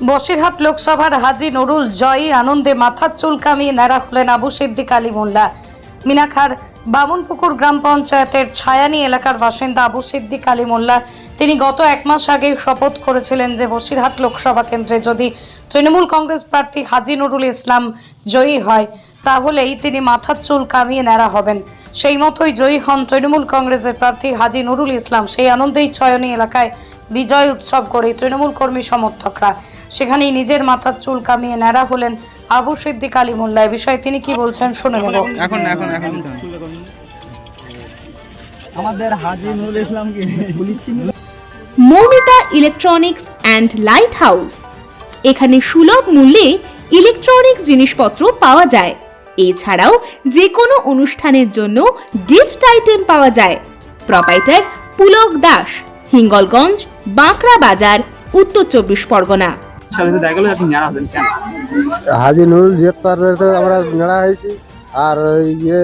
বসিরহাট লোকসভার হাজি নুরুল জয়ী আনন্দে মাথার চুল কামিয়ে ন্যাড়া হলেন আবু সিদ্দিক আলী মোল্লা। মিনাখার বামুনপুকুর গ্রাম পঞ্চায়েতের ছায়ানি এলাকার বাসিন্দা আবু সিদ্দিক আলী মোল্লা। তিনি গত এক মাস আগে শপথ করেছিলেন যে বসিরহাট লোকসভা কেন্দ্রে যদি তৃণমূল কংগ্রেস প্রার্থী হাজি নুরুল ইসলাম জয়ী হয়, তাহলেই তিনি মাথার চুল কামিয়ে ন্যাড়া হবেন। সেই মতোই জয়ী হন তৃণমূল কংগ্রেসের প্রার্থী হাজি নুরুল ইসলাম। সেই আনন্দেই ছয়নী এলাকায় বিজয় উৎসব করে তৃণমূল কর্মী সমর্থকরা সেখানেই নিজের মাথার চুল কামিয়ে ন্যাড়া হলেন আবু সিদ্দিক আলী মোল্লা। এ বিষয়ে তিনি কি বলছেন শুনে নেব। এখন এখন এখন আমাদের হাজি নুরুল ইসলামকে বলিচ্ছি Moumita electronics and light house এখানে সুলভ মূল্যে ইলেকট্রনিক্স জিনিসপত্র পাওয়া যায়। এছাড়াও যে কোনো অনুষ্ঠানের জন্য গিফট আইটেম পাওয়া যায়। প্রপাইটার পুলক দাস হিঙ্গলগঞ্জ বাঁকড়া বাজার উত্তর চব্বিশ পরগনা। সাথে দেখা গেল আপনি জানা হবেন কেন? হাজি নুরুল পার্লার তো আমরা নেড়া হয়েছি আর ইয়ে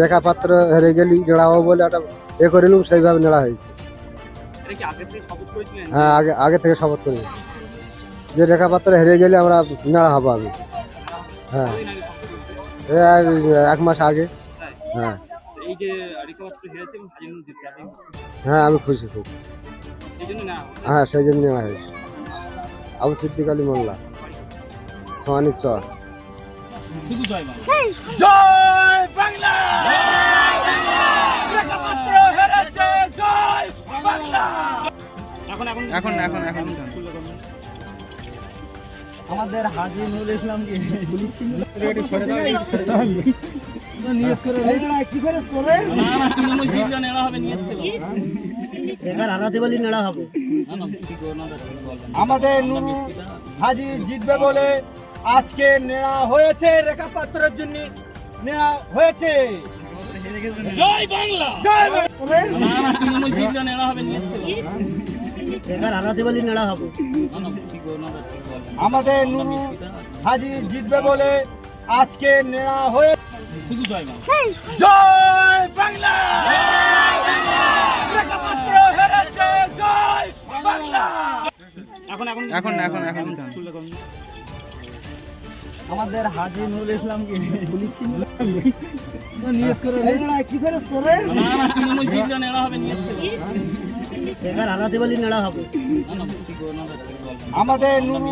রেখা পাত্র হেরে গেলি নেড়া হব বলে একটা এ করিলুম সেইভাবে নেড়া হয়েছে। হ্যাঁ আগে আগে থেকে শপথ করি। যে রেখা পাত্র হেরে গেলে আমরা নেড়া হব আমি হ্যাঁ। এক মাস আগে। হ্যাঁ। এই যে রিকভার হেরেছে এবং হাজিনুল জিতছে আপনি হ্যাঁ আমি খুশি খুব। হ্যাঁ সেই জন্য নেওয়া হয়েছে। আবু সিদ্দিক আলী মোল্লা সোয়ানি চর জয় বাংলা লেখাপত্র হেরেছে জয় বাংলা এখন এখন এখন এখন এখন আমাদের হাজি নুরুল নিয়োগ করে কি করে করে তৃণমূল জিতলে নেওয়া হবে নিয়ে এবার নেড়া হবে। আমাদের নুরু হাজি জিতবে বলে আজকে নেওয়া হয়েছে রেখা পাত্রের জন্য নেওয়া হয়েছে। জয় বাংলা! জয় এবার নেড়া হবে। আমাদের নুরু হাজি জিতবে বলে আজকে নেওয়া হয়ে মা জয় বাংলা! এখন এখন এখন এখন এখন আমাদের হাজি নুরুল ইসলামকে বলিচ্ছি নিয়োগ করে কি করে করে? না না তৃণমূল নেওয়া হবে নিয়ে এবার আনাতে বলি নেড়া হবে। না না না আমাদের নুরু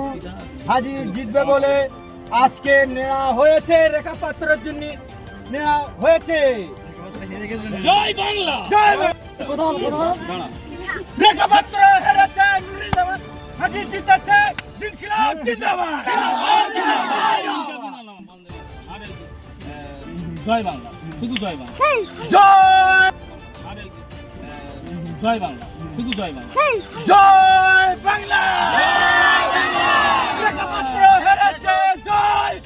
হাজি জিতবে বলে আজকে নেওয়া হয়েছে রেখা পাত্রের জন্য। নেওয়া হয়েছে। জয় বাংলা! জয় বাংলা। রেখা পাত্র হেরেছে। নুরুল ইসলাম হাজি জিতেছে জিনকিলাব জিন্দাবাদ জয় বাংলা শুধু জয় বাংলা জয় জয় বাংলা শুধু জয় বাংলা জয় বাংলা জয়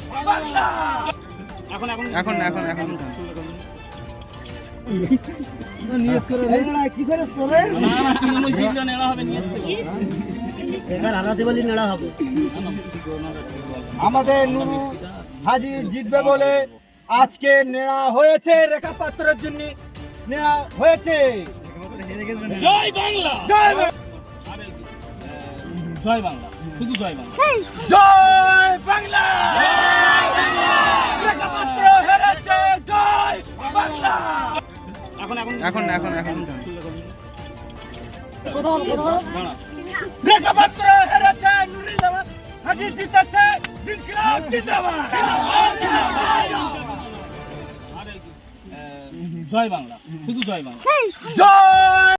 এখন এখন এখন এখন এখন নিয়োগ করে কি করে করে না না তৃণমূল জিতলে নেওয়া হবে নিয়ে এবার আনাতে বলি নেড়া হবে। আমাদের নুরু হাজি জিতবে বলে আজকে নেওয়া হয়েছে রেখা পাত্রের জন্য। নেওয়া হয়েছে। জয় বাংলা। জয় বাংলা। জয় বাংলা। শুধু জয় বাংলা। জয় বাংলা। রেখা পাত্র হেরেছে। জয় বাংলা। এখন এখন এখন। এখন এখন রেখা পাত্র হেরেছে ইসলাম হাজি জিতেছে জিনকিলাব জিন্দাবাদ। জয় বাংলা শুধু জয় বাংলা। জয়!